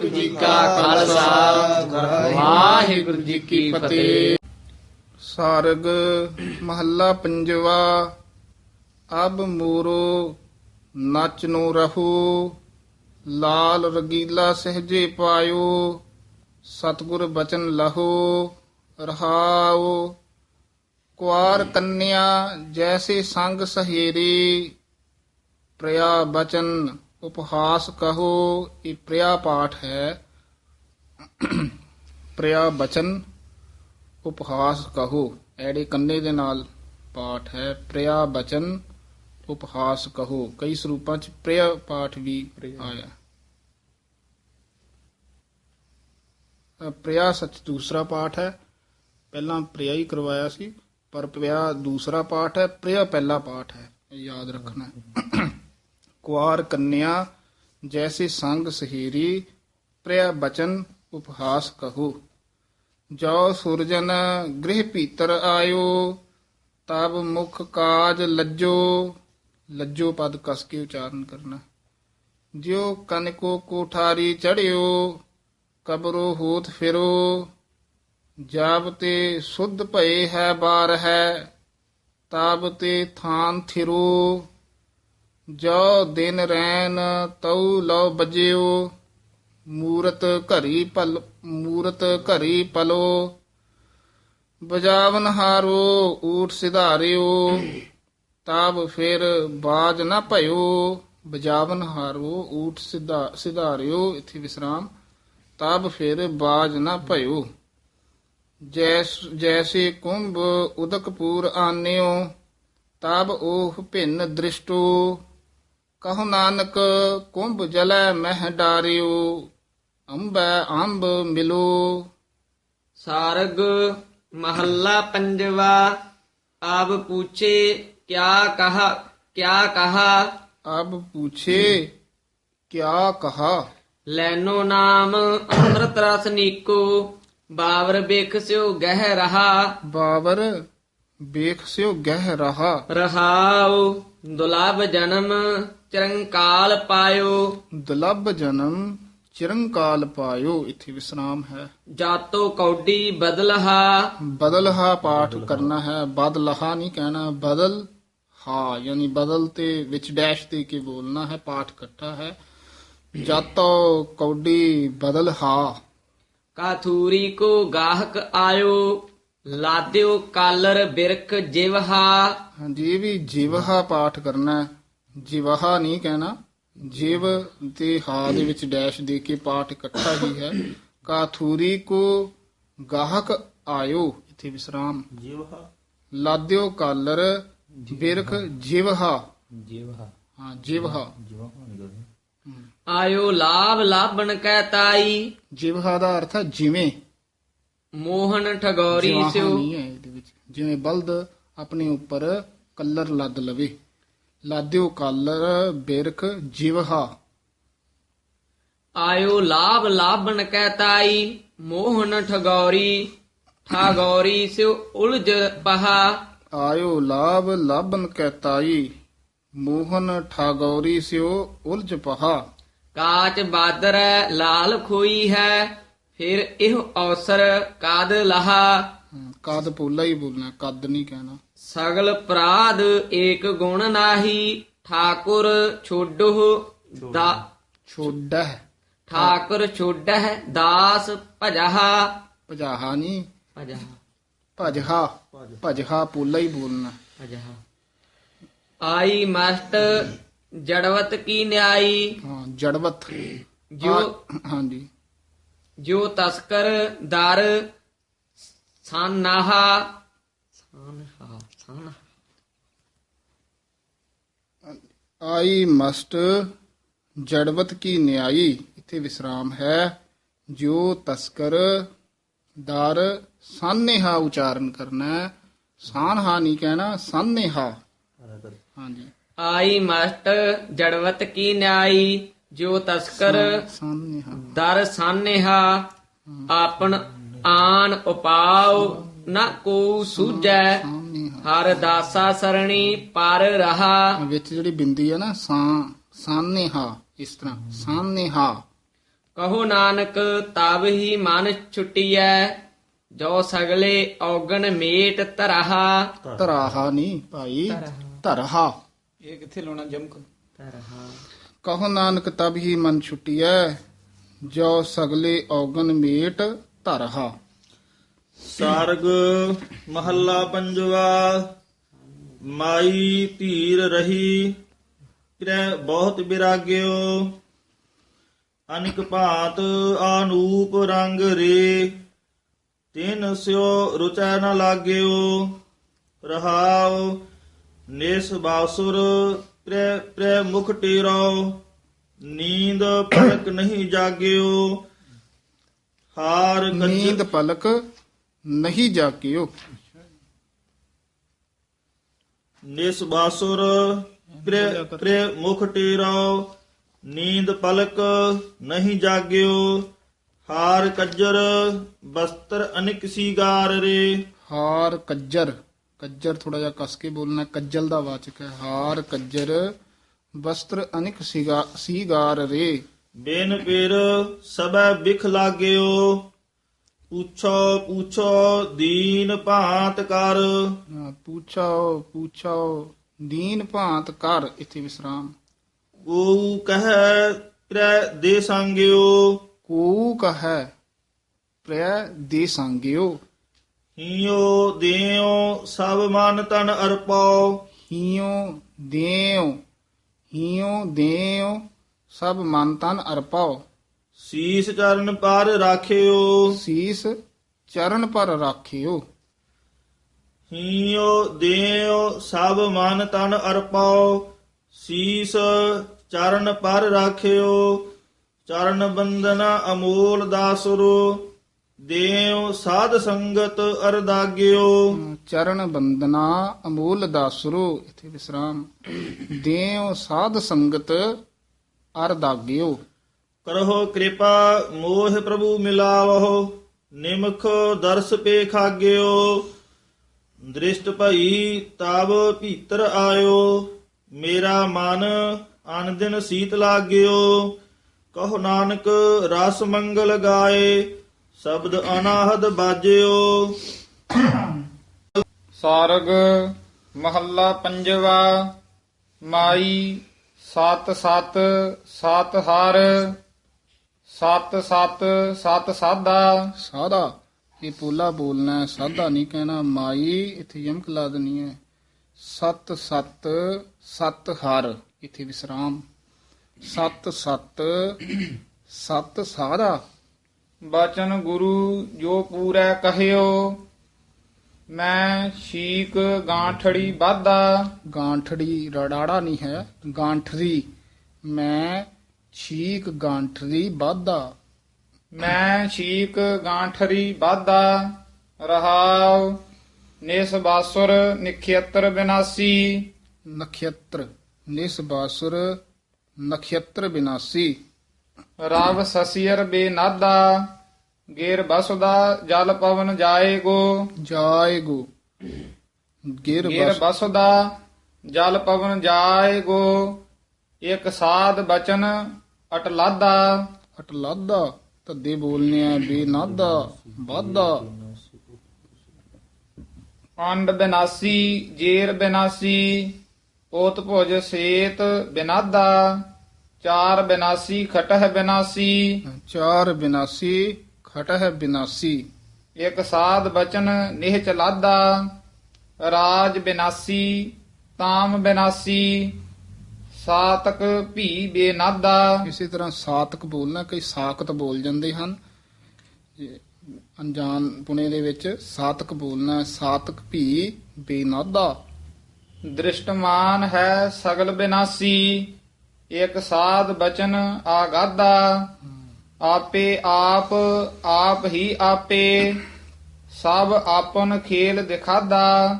ਵਾਹਿਗੁਰੂ ਜੀ ਕਾ ਖਾਲਸਾ। ਵਾਹਿਗੁਰੂ ਜੀ ਕੀ ਫਤਿਹ। ਸਾਰਗ ਮਹੱਲਾ ਪੰਜਵਾ। ਅਬ ਮੂਰੋ ਨਚ ਨੂੰ ਰਹੂ। ਲਾਲ ਰਗੀਲਾ ਸਹਜੇ ਪਾਇਓ। ਸਤਿਗੁਰ ਬਚਨ ਲਹੋ ਰਹਾਓ ਕੁਆਰ ਕੰਨਿਆ ਜੈਸੇ ਸੰਗ ਸਹੇਰੀ। ਪ੍ਰਯਾ ਬਚਨ ਉਪਹਾਸ ਕਹੋ ਇਹ ਪ੍ਰਿਆ ਪਾਠ ਹੈ। ਪ੍ਰਿਆ ਬਚਨ ਉਪਹਾਸ ਕਹੋ। ਐੜੇ ਕੰਨੇ ਦੇ ਨਾਲ ਪਾਠ ਹੈ। ਪ੍ਰਿਆ ਬਚਨ ਉਪਹਾਸ ਕਹੋ। ਕਈ ਸਰੂਪਾਂ ਚ ਪ੍ਰਿਆ ਪਾਠ ਵੀ ਆਇਆ। ਅ, ਪ੍ਰਿਆ ਸੱਚ ਦੂਸਰਾ ਪਾਠ ਹੈ। ਪਹਿਲਾਂ ਪ੍ਰਿਆ ਹੀ ਕਰਵਾਇਆ ਸੀ ਪਰ ਪ੍ਰਿਆ ਦੂਸਰਾ ਪਾਠ ਹੈ। ਪ੍ਰਿਆ ਪਹਿਲਾ ਪਾਠ ਹੈ। ਯਾਦ ਰੱਖਣਾ ਕੁਆਰ ਕੰਨਿਆ, ਜੈਸੇ ਸੰਗ ਸਹੀਰੀ, ਪ੍ਰਿਆ ਬਚਨ ਉਪਹਾਸ ਕਹੋ। ਜੋ ਸੁਰਜਨ ਗ੍ਰਹਿ ਭੀਤਰ ਆਇਓ, ਤਬ ਮੁਖ ਕਾਜ ਲੱਜੋ। ਲੱਜੋ ਪਦ ਕਸ ਕੇ ਉਚਾਰਨ ਕਰਨਾ। ਜਿਉ ਕਨਕੋ ਕੋਠਾਰੀ ਚੜਿਓ, ਕਬਰੋ ਹੋਤ ਫਿਰੋ। ਜਾਬ ਤੇ ਸੁਧ ਭਏ ਹੈ, ਬਾਰ ਹੈ ਤਾਬ ਤੇ ਥਾਨ ਥਿਰੋ। ਜੋ ਦਿਨ ਰੈਨ ਤਉ ਲਉ ਬਜਿਓ, ਮੂਰਤ ਘਰੀ ਪਲ, ਮੂਰਤ ਘਰੀ ਪਲੋ। ਬਜਾਵਨ ਹਾਰੋ ਊਠ ਸਿਧਾਰਿਓ ਤਾਬ ਫਿਰ ਬਾਜ ਨਾ ਭਇਓ। ਬਜਾਵਨ ਹਾਰੋ ਊਠ ਸਿਧਾ, ਸਿਧਾਰਿਓ, ਇਥੇ ਵਿਸਰਾਮ। ਤਾਬ ਫਿਰ ਬਾਜ ਨਾ ਭਇਓ। ਜੈਸ, ਜੈਸੇ ਕੁੰਭ ਉਦਕਪੂਰ ਆਨਿਓ ਤਬ ਉਹ ਭਿੰਨ ਦ੍ਰਿਸ਼ਟੋ। ਕਹੋ ਨਾਨਕ ਕੁੰਭ ਜਲੈ ਮਹਿ ਡਾਰਿਓ ਅੰਬੈ ਅੰਬ ਮਿਲੋ। ਸਾਰਗ ਮਹੱਲਾ ਪੰਜਵਾ ਆਪ ਪੁੱਛੇ ਕਿਆ ਕਹਾ ਕਿਆ ਕਹਾ? ਅਬ ਪੁੱਛੇ ਕਿਆ ਕਹਾ? ਲੈਨੋ ਨਾਮ ਅੰਮ੍ਰਿਤ ਰਸ ਨੀਕੋ ਬਾਵਰ ਬੇਖਸਿਓ ਗਹਿ ਰਹਾ। ਬਾਵਰ ਵੇਖ ਸਿਓ ਗਹਿ ਰਹਾ। ਰਹਾਉ ਦੁਲਭ ਜਨਮ ਚਰੰਕਾਲ ਪਾਇਓ ਦੁਲਭ ਜਨਮ ਚਿਰੰਕਾਲ ਪਾਇਓ ਇਥੇ ਵਿਸਰਾਮ ਹੈ ਜਾਤੋ ਕੌਡੀ ਬਦਲਹਾ ਬਦਲਹਾ ਪਾਠ ਕਰਨਾ ਹੈ ਬਦਲਹਾ ਨਹੀਂ ਕਹਿਣਾ ਬਦਲ ਹਾ ਯਾਨੀ ਬਦਲ ਤੇ ਵਿੱਚ ਡੈਸ਼ ਦੇ ਕੇ ਬੋਲਣਾ ਹੈ ਪਾਠ ਇਕੱਠਾ ਹੈ ਜਾਤੋ ਕੌਡੀ ਬਦਲ ਹਾ ਕਾਥੂਰੀ ਕੋ ਗਾਹਕ ਆਇਓ ਲਾਦਿਓ ਕਾਲਰ ਬਿਰਖ ਜਿਵਹਾ ਹਾਂਜੀ ਇਹ ਵੀ ਜਿਵਹਾ ਪਾਠ ਕਰਨਾ ਹੈ ਜਿਵਹਾ ਨਹੀਂ ਕਹਿਣਾ ਜਿਵ ਤੇ ਹਾ ਦੇ ਵਿੱਚ ਡੈਸ਼ ਦੇ ਕੇ ਪਾਠ ਇਕੱਠਾ ਹੀ ਹੈ। ਕਾਥੂਰੀ ਕੋ ਗਾਹਕ ਆਇਓ ਇਥੇ ਵਿਸਰਾਮ। ਜਿਵਹਾ। ਲਾਦਿਓ ਕਾਲਰ ਬਿਰਖ ਜਿਵਹਾ। ਜਿਵਹਾ। ਹਾਂ ਆਇਓ ਲਾਭ ਲਾਭਣ ਕੈ ਤਾਈ। ਜਿਵਹਾ ਦਾ ਅਰਥ ਹੈ ਜਿਵੇਂ। ਮੋਹਨ ਠਗੌਰੀ ਸਿਓ ਜਿਵੇਂ ਬਲਦ ਆਪਣੇ ਉੱਪਰ ਕਲਰ ਲੱਦ ਲਵੇ। ਲਾਦਿਓ ਕਾਲਰ ਬਿਰਖ ਜਿਵਹਾ। ਆਇਓ ਲਾਭ ਲਾਭਣ ਕੈ ਤਾਈ ਮੋਹਨ ਠਗੌਰੀ ਠਗੌਰੀ ਸਿਓ ਉਲਝ ਪਹਾ। ਆਇਓ ਲਾਭ ਲਾਭਨ ਕਹਿਤਾਈ ਮੋਹਨ ਠਾਗੌਰੀ ਸਿਓ ਉਲਝ ਪਹਾ। ਕਾਚ ਬਾਦਰੈ ਲਾਲ ਖੋਈ ਹੈ ਫਿਰ ਇਹ ਅਵਸਰ ਕਾਦ ਲਹਾ। ਕਦ ਪੋਲਾ ਹੀ ਬੋਲਣਾ ਕਦ ਨਹੀਂ ਕਹਿਣਾ। ਸਗਲ ਪ੍ਰਾਦ ਏਕ ਗੁਣ ਨਾਹੀ ਠਾਕੁਰ ਛੋਡੋ ਦਾ ਛੋਡਾ ਠਾਕੁਰ ਛੋਡਹਿ ਦਾਸ ਭਜਹਾ। ਭਜਾਹਾ ਨਹੀਂ ਭਜਹਾ। ਭਜਹਾ। ਭਜਹਾ ਪੋਲਾ ਹੀ ਬੋਲਣਾ। ਭਜਹਾ। ਆਈ ਮਸਤ ਜੜਵਤ ਕੀ ਨਿਆਈ। ਹਾਂ ਜੜਵਤ। ਜੋ ਹਾਂਜੀ। ਜੋ ਤਸਕਰ ਦਰ ਸਾਨਾਹਾ ਸਾਨਹਾ ਸਾਨ। ਆਈ ਮਸਟ ਜੜਵਤ ਕੀ ਨਿਆਈ। ਇੱਥੇ ਵਿਸਰਾਮ ਹੈ। ਜੋ ਤਸਕਰ ਦਰ ਸਾਨੇਹਾ ਉਚਾਰਨ ਕਰਨਾ ਸਾਨਹਾ ਨਹੀਂ ਕਹਿਣਾ ਸਾਨੇਹਾ। ਹਾਂਜੀ। ਆਈ ਮਸਤ ਜੜਵਤ ਕੀ ਨਿਆਈ। ਜੋ ਤਸਕਰ ਦਰ ਸਾਨੇਹਾ। ਆਪਨ ਆਨ ਉਪਾਉ ਨ ਕੋ ਸੂਝੈ। ਹਰ ਦਾਸਾ ਸਰਣੀ ਪਰ ਰਹਾ। ਵਿੱਚ ਜਿਹੜੀ ਬਿੰਦੀ ਹੈ ਨਾ ਸਾਂ ਸਾਨੇਹਾ ਇਸ ਤਰ੍ਹਾਂ ਸਾਨੇਹਾ ਕਹੋ ਨਾਨਕ ਤਬ ਹੀ ਮਨ ਛੁੱਟੀਐ ਜੋ ਸਗਲੇ ਔਗਣ ਮੇਟ ਧਰਹਾ। ਧਰਾਹਾ ਨਹੀਂ ਭਾਈ ਧਰਹਾ। ਇਹ ਕਿੱਥੇ ਲਾਉਣਾ ਜਮਕ ਧਰਹਾ। ਕਹੋ ਨਾਨਕ ਤਬ ਹੀ ਮਨ ਛੁੱਟੀਐ ਜੋ ਸਗਲੇ ਔਗਨ ਮੇਟ ਧਰਹਾ। ਸਾਰਗ ਮਹੱਲਾ ਪੰਜਵਾ ਮਾਈ ਧੀਰ ਰਹੀ ਕਿਰੈ ਬਹੁਤ ਬਿਰਾਗਿਓ ਅਨਿਕ ਭਾਂਤ ਆਨੂਪ ਰੰਗ ਰੇ ਤਿਨ ਸਿਓ ਰੁਚੈ ਨ ਲਾਗਿਓ ਰਹਾਉ ਨਿਸ ਬਾਸੁਰ ਪ੍ਰੇ ਪ੍ਰੇ ਮੁਖ ਟੇਰੋ ਨੀਂਦ ਪਲਕ ਨਹੀਂ ਜਾਗਿਓ ਹਾਰ ਨੀਂਦ ਪਲਕ ਨਹੀਂ ਜਾਗਿਓ ਨਿਸ ਬਾਸੁਰ ਪ੍ਰੇ ਪ੍ਰੇ ਮੁਖ ਟੇਰੋ ਨੀਂਦ ਪਲਕ ਨਹੀਂ ਜਾਗਿਓ ਹਾਰ ਕੱਜਰ ਬਸਤਰ ਅਨਿਕ ਸੀਗਾਰ ਰੇ। ਹਾਰ ਕੱਜਰ ਕੱਜਰ ਥੋੜਾ ਜਿਹਾ ਕਸ ਕੇ ਬੋਲਣਾ ਕੱਜਲ ਦਾ ਵਾਚਕ ਹੈ। ਹਾਰ ਕੱਜਰ ਵਸਤਰ ਅਨਿਕ ਸੀਗਾ ਸੀਗਾਰ ਰੇ। ਬੇਨ ਪੇਰ ਸਬੈ ਬਿਖ ਲਾਗਿਓ ਪੁੱਛੋ ਪੁੱਛੋ ਦੀਨ ਭਾਂਤ ਕਰ। ਹਾਂ, ਪੁੱਛੋ ਪੁੱਛੋ ਦੀਨ ਭਾਂਤ ਕਰ ਇਥੇ ਵਿਸਰਾਮ। ਕੋ ਕਹੈ ਪ੍ਰੇ ਦੇ ਸੰਗਿਓ। ਕੋ ਕਹੈ ਪ੍ਰਿਆ ਦੇ ਸੰਗਿਓ। ਹਿਓ ਦੇਉ ਸਭ ਮਨ ਤਨ ਅਰਪਾਓ ਹੀਓ ਦੇਉ ਹੀਓ ਦੇਉ ਸਭ ਮਨ ਤਨ ਅਰਪਾਓ ਸੀਸ ਚਰਨ ਪਰ ਰਾਖਿਓ। ਸੀਸ ਚਰਨ ਪਰ ਰਾਖਿਓ। ਹੀਓ ਦੇਉ ਸਭ ਮਨ ਤਨ ਅਰਪਾਓ। ਸੀਸ ਚਰਨ ਪਰ ਰਾਖਿਓ। ਚਰਨ ਬੰਦਨਾ ਅਮੋਲ ਦਾਸੁਰੋ। ਦੇਉ ਸਾਧ ਸੰਗਤ ਅਰਦਾਗਿਓ। ਚਰਨ ਬੰਦਨਾ ਅਮੋਲ ਦਾਸਰੋ ਇਥੇ ਵਿਸਰਾਮ। ਦੇਉ ਸਾਧ ਸੰਗਤ ਅਰਦਾਗਿਓ। ਕਰਹੁ ਕਿਰਪਾ, ਮੋਹ ਪ੍ਰਭੂ ਮਿਲਾਵਹੁ, ਨਿਮਖ ਦਰਸ ਪੇ ਖਾਗਿਓ। ਦ੍ਰਿਸ਼ਟ ਭਈ ਤਬ ਭੀਤਰ ਆਇਓ, ਮੇਰਾ ਮਨ ਅਨ ਦਿਨ ਸੀਤ ਲਾਗਿਓ। ਕਹੋ ਨਾਨਕ, ਰਸ ਮੰਗਲ ਗਾਏ, ਸ਼ਬਦ ਅਨਾਹਦ ਬਾਜਿਓ। ਸਾਰਗ ਮਹੱਲਾ ਪੰਜਵਾ, ਮਾਈ ਸਤ ਸਤ ਸਤ ਹਰ। ਸਤ ਸਤ ਸਤ ਸਾਦਾ ਸਾਦਾ ਇਹ ਪੋਲਾ ਬੋਲਣਾ ਸਾਦਾ ਨਹੀਂ ਕਹਿਣਾ। ਮਾਈ ਇੱਥੇ ਯਮਕ ਲਾ ਦੇਣੀ ਹੈ। ਸਤ ਸਤ ਸਤ ਹਰ। ਇੱਥੇ ਵਿਸਰਾਮ। ਸਤ ਸਤ ਸਤ ਸਾਦਾ ਬਚਨ ਗੁਰੂ ਜੋ ਪੂਰੈ ਕਹਿਓ ਮੈਂ ਸ਼ੀਕ ਗਾਂਠੜੀ ਬਾਦਾ ਗਾਂਠੜੀ ਰੜਾੜਾ ਨਹੀਂ ਹੈ। ਗਾਂਠਰੀ। ਮੈਂ ਸ਼ੀਕ ਗਾਂਠਰੀ ਬਾਦਾ ਮੈਂ ਸ਼ੀਕ ਗਾਂਠਰੀ ਬਾਦਾ ਰਹਾਉ ਨਿਸ ਬਾਸੁਰ ਨਖੇਤਰ ਬਿਨਾਸੀ। ਨਖੇਤਰ ਨਿਸ ਬਾਸੁਰ ਨਖੇਤਰ ਬਿਨਾਸੀ। ਰਵ ਸਸੀਰ ਬੇਨਾਦਾ। ਗੇਰ ਬਸਦਾ ਜਲ ਪਵਨ ਜਾਏਗੋ। ਜਾਏਗੋ। ਗੇਰ ਬਸਦਾ ਜਲ ਪਵਨ ਜਾਏਗੋ। ਇੱਕ ਸਾਧ ਬਚਨ ਅਟਲਾਦਾ ਅਟਲਾਦਾ ਤੱਦੇ ਬੋਲਨੇ ਆ ਬੇਨਾਦਾ ਵਾਦਾ ਅੰਡ ਬਿਨਾਸੀ ਜੇਰ ਬਿਨਾਸੀ ਪੋਤ ਭੁਜ ਸੇਤ ਬਿਨਾਦਾ ਚਾਰ ਬਿਨਾਸੀ ਖਟਹ ਬਿਨਾਸੀ। ਚਾਰ ਬਿਨਾਸੀ ਖਟਹ ਬਿਨਾਸੀ। ਇੱਕ ਸਾਧ ਬਚਨ ਨਿਹ ਚਲਾਦਾ ਰਾਜ ਬਿਨਾਸੀ ਤਾਮ ਬਿਨਾਸੀ ਸਾਤਕ ਭੀ ਬੇਨਾਦਾ। ਇਸੇ ਤਰ੍ਹਾਂ ਸਾਤਕ ਬੋਲਣਾ ਕਈ ਸਾਖਤ ਬੋਲ ਜਾਂਦੇ ਹਨ। ਅਣਜਾਣ ਪੁਣੇ ਦੇ ਵਿੱਚ ਸਾਤਕ ਬੋਲਣਾ ਸਾਤਕ ਭੀ ਬੇਨਾਦਾ। ਦ੍ਰਿਸ਼ਟਮਾਨ ਹੈ ਸਗਲ ਬਿਨਾਸੀ ਇੱਕ ਸਾਧ ਬਚਨ ਆਗਾਦਾ। ਆਪੇ ਆਪ ਆਪ ਹੀ ਆਪੇ ਸਭ ਆਪਨ ਖੇਲ ਦਿਖਾਦਾ।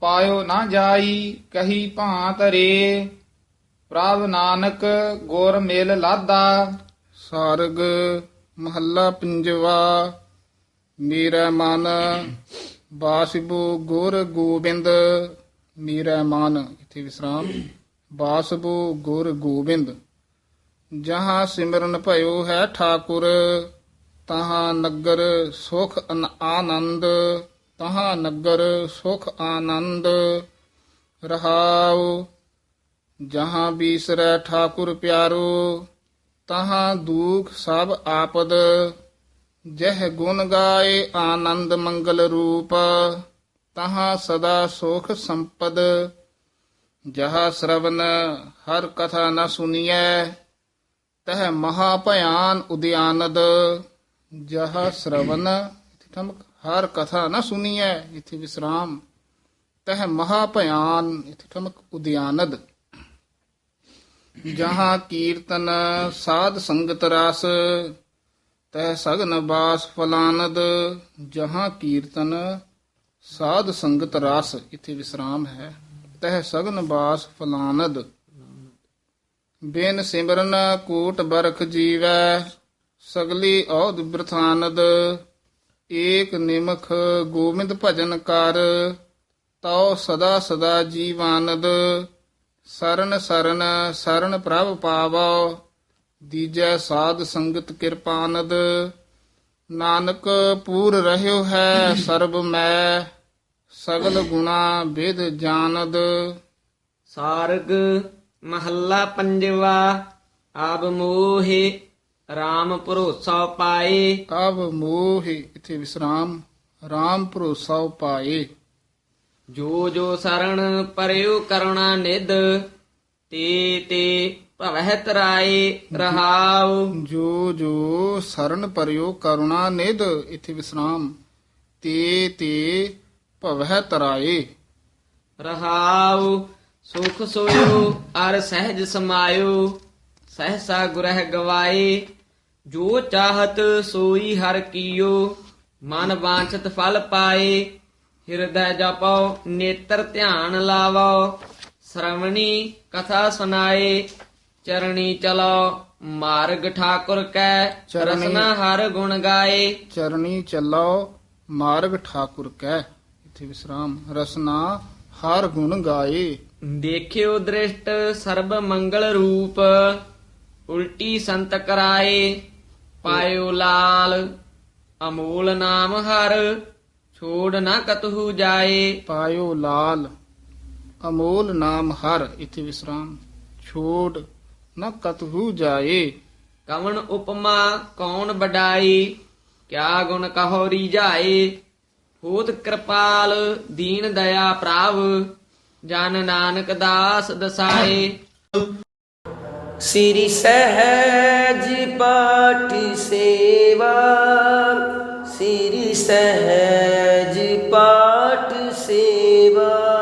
ਪਾਇਓ ਨਾ ਜਾਈ ਕਹੀ ਭਾਂਤ ਰੇ। ਪ੍ਰਭ ਨਾਨਕ ਗੁਰ ਮੇਲ ਲਾਦਾ ਸਾਰਗ ਮਹੱਲਾ ਪੰਜਵਾ। ਮੇਰਾ ਮਨ ਬਾਸਿਬੋ ਗੁਰ ਗੋਬਿੰਦ। ਮੇਰਾ ਮਨ, ਇਥੇ ਵਿਸਰਾਮ। ਬਾਸਬੋ ਗੁਰ ਗੋਬਿੰਦ। ਜਹਾਂ ਸਿਮਰਨ ਭਇਓ ਹੈ ਠਾਕੁਰ, ਤਹਾਂ ਨਗਰ ਸੁਖ ਆਨੰਦ। ਤਹਾਂ ਨਗਰ ਸੁਖ ਆਨੰਦ। ਰਹਾਉ ਜਹਾਂ ਬੀਸਰੈ ਠਾਕੁਰ ਪਿਆਰੋ, ਤਹਾਂ ਦੁਖ ਸਭ ਆਪਦ। ਜਹ ਗੁਣ ਗਾਏ ਆਨੰਦ ਮੰਗਲ ਰੂਪ, ਤਹਾਂ ਸਦਾ ਸੁਖ ਸੰਪਦ। ਜਹਾ ਸ਼ਰਵਨ ਹਰ ਕਥਾ ਨ ਸੁਨੀਐ, ਤਹ ਮਹਾ ਭਿਆਨ ਉਦਿਆਨਦ। ਜਹ ਸ਼ਰਵਨ ਇਥੇ ਠਮਕ, ਹਰ ਕਥਾ ਨ ਸੁਨੀਐ, ਇਥੇ ਵਿਸਰਾਮ। ਤਹ ਮਹਾ ਭਿਆਨ, ਇਥੇ ਠਮਕ, ਉਦਿਆਨਦ। ਜਹਾਂ ਕੀਰਤਨ ਸਾਧ ਸੰਗਤ ਰਸ, ਤਹ ਸਗਨ ਬਾਸ ਫਲਾਨਦ, ਜਹਾਂ ਕੀਰਤਨ ਸਾਧ ਸੰਗਤ ਰਸ। ਇਥੇ ਵਿਸਰਾਮ ਹੈ। ਤਹ ਸਗਨ ਬਾਸ ਫਲਾਨਦ। ਬਿਨ ਸਿਮਰਨ ਕੋਟ ਬਰਖ ਜੀਵੈ, ਸਗਲੀ ਔਦ ਬ੍ਰਥਾਨਦ। ਏਕ ਨਿਮਖ ਗੋਬਿੰਦ ਭਜਨ ਕਰ, ਤਉ ਸਦਾ ਸਦਾ ਜੀਵਾਨਦ। ਸਰਨ ਸਰਨ ਸਰਨ ਪ੍ਰਭ ਪਾਵੋ ਦੀਜੈ ਸਾਧ ਸੰਗਤ ਕਿਰਪਾਨਦ ਨਾਨਕ ਪੂਰ ਰਹਿਓ ਹੈ ਸਰਬ ਮੈਂ ਸਗਲ ਗੁਣਾ ਵਿਦ ਜਾਨਦ। ਸਾਰਗ ਮਹੱਲਾ ਪੰਜਵਾ ਆਬ ਮੋਹਿ RAM ਭਰੋਸਾ ਪਾਏ ਅਬ ਮੋਹਿ ਇਥੇ ਵਿਸਰਾਮ RAM ਭਰੋਸਾ ਪਾਏ ਜੋ ਜੋ ਸਰਣ ਪਰਿਉ ਕਰੁਣਾ ਨਿਧ ਤੇ ਤੇ ਭਵਹਿ ਤਰਾਏ ਰਹਾਉ। ਜੋ ਜੋ ਸਰਨ ਪਰਿਓ ਕਰੁਣਾ ਨਿਧ ਇਥੇ ਵਿਸਰਾਮ। ਤੇ ਤੇ ਭਵਹਿ ਤਰਾਏ। ਰਹਾਉ ਸੁਖ ਸੋਇਓ ਅਰ ਸਹਿਜ ਸਮਾਇਓ। ਸਹਸਾ ਗੁਰਹਿ ਗਵਾਏ ਜੋ ਚਾਹਤ ਸੋਈ ਹਰ ਕੀਓ। ਮਨ ਵਾਂਛਤ ਫਲ ਪਾਏ ਹਿਰਦੈ ਜਪਉ ਨੇਤਰ ਧਿਆਨ ਲਾਵੋ। ਸ਼ਰਵਣੀ ਕਥਾ ਸੁਨਾਏ ਚਰਣੀ ਚਲੋ। ਮਾਰਗ ਠਾਕੁਰ ਕੈ ਚਰਣੀ- ਰਸਨਾ ਹਰ ਗੁਣ ਗਾਏ। ਚਰਣੀ ਚੱਲੋ ਮਾਰਗ ਠਾਕੁਰ ਕੈ। ਇਥੇ ਵਿਸਰਾਮ। ਰਸਨਾ ਹਰ ਗੁਣ ਗਾਏ। ਦੇਖਿਓ ਦ੍ਰਿਸ਼ਟ ਸਰਬ ਮੰਗਲ ਰੂਪ ਉਲਟੀ ਸੰਤ ਕਰਾਏ। ਪਾਇਓ ਲਾਲ ਅਮੋਲ ਨਾਮ ਹਰ। ਛੋੜ ਨਾ ਕਤਹੂ ਜਾਏ। ਪਾਇਓ ਲਾਲ ਅਮੋਲ ਨਾਮ ਹਰ ਇਥੇ ਵਿਸਰਾਮ। ਛੋੜ ਨ ਕਤਹੂ ਜਾਏ। ਕਵਣ ਉਪਮਾ ਕੌਣ ਬਡਾਈ ਕਿਆ ਗੁਣ ਕਹੋ ਰੀਝਾਏ ਹੋਤ ਕਿਰਪਾਲ ਦੀਨ ਦਇਆ ਪ੍ਰਭ ਜਨ ਨਾਨਕ ਦਾਸ ਦਸਾਏ। ਸ੍ਰੀ ਸਹਿਜ ਪਾਠ ਸੇਵਾ। ਸਿਰ ਸਹਿਜ ਪਾਠ ਸੇਵਾ।